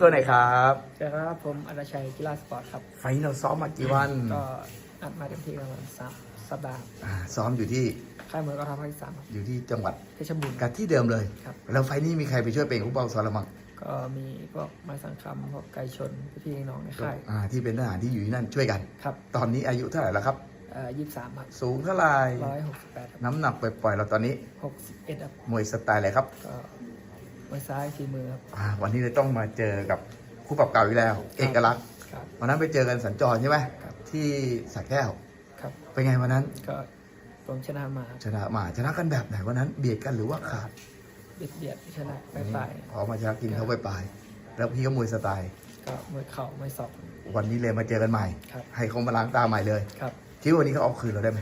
ตัวไหนครับสวัสดีครับผมอัตชัยกีฬาสปอร์ตครับ ไฟล์เราซ้อมมากี่วันก็อัดมาเต็มที่ประมาณสามสัปดาห์อ่าซ้อมอยู่ที่ค่ายมวยก็ทำภาคที่สามครับอยู่ที่จังหวัดเพชรบูรณ์ กับที่เดิมเลย ครับ แล้วไฟล์นี้มีใครไปช่วยเป็นผู้เบาสอนเราบ้างก็มีพวกไม้สังคำพวกไก่ชนพี่ๆน้องๆในค่ายอ่าที่เป็นทหารที่อยู่ที่นั่นช่วยกัน ครับตอนนี้อายุเท่าไหร่แล้วครับยี่สิบสามครับสูงเท่าไหร่ร้อยหกสิบแปดน้ำหนักปล่อยๆเราตอนนี้หกสิบเอ็ดครับมวยสไตล์อะไรครับก็ มวยซ้ายฝีมือครับ อ่าวันนี้เลยต้องมาเจอกับคู่ปรับเก่าอีกแล้ว เอกลักษณ์ครับ วันนั้นไปเจอกันสัญจรใช่ไหมครับ ที่สักแก้วครับ เป็นไงวันนั้น ก็ผมชนะมาครับชนะมาชนะกันแบบไหนวันนั้นเบียดกันหรือว่าขาดเบียดเบียดชนะไปไปขอมาชนะกินเขาไปปลายๆแล้วพี่ก็มวยสไตล์ ก็มวยเข่ามวยศอกวันนี้เลยมาเจอกันใหม่ ครับให้เขามาล้างตาใหม่เลยครับคิดว่าวันนี้เขาเอาคืนเราได้ไหม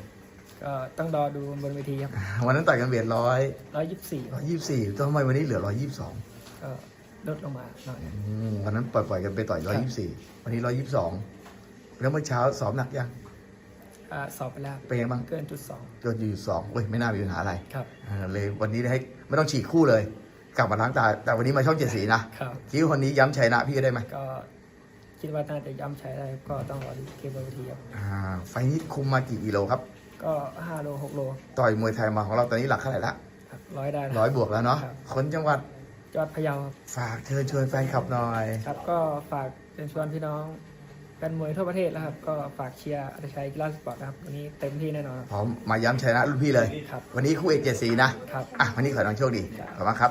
ก็ต้องรอดูบนเวทีครับวันนั้นต่อยกันเบียดร้อยร้อยยี่สิบสี่ร้อยยี่สิบสี่ทำไมวันนี้เหลือร้อยยี่สิบสองก็ลดลงมาหน่อยวันนั้นปล่อยปล่อยๆกันไปต่อยร้อยยี่สิบสี่วันนี้ร้อยยี่สิบสองแล้วเมื่อเช้าสอบหนักยังอ่าสอบไปแล้วเป็นไงบ้างเกินจุดสองจนอยู่สองเว้ยไม่น่ามีปัญหาอะไรครับเออเลยวันนี้ให้ไม่ต้องฉีกคู่เลย กลับมาล้างตาแต่วันนี้มาช่องเจ็ดสีนะครับคิดว่าวันนี้ย้ำชัยนะพี่ได้ไหมก็คิดว่าน่าจะย้ำใช้ได้ก็ต้องรอดูเกมบนเวทีครับอ่าไฟล์นี้คุมมากี่กิโลครับ ก็ห้าโลหกโลต่อยมวยไทยมาของเราตอนนี้หลักเท่าไหร่ละครับร้อยได้นะ ร้อยบวกแล้วเนาะครับ คนจังหวัดยอดพะเยาครับ ฝากเชิญชวนแฟนคลับหน่อย ครับก็ฝากเชิญชวนพี่น้องแฟนมวยทั่วประเทศแล้วครับ ก็ฝากเชียร์อัตชัยกีฬาสปอร์ตนะครับวันนี้เต็มที่แน่นอนครับ พร้อมมาย้ำชัยนะรุ่นพี่เลย ครับ วันนี้คู่เอกเจ็ดสีนะ ครับ อะ วันนี้ขอให้น้องโชคดี ขอบคุณมากครับ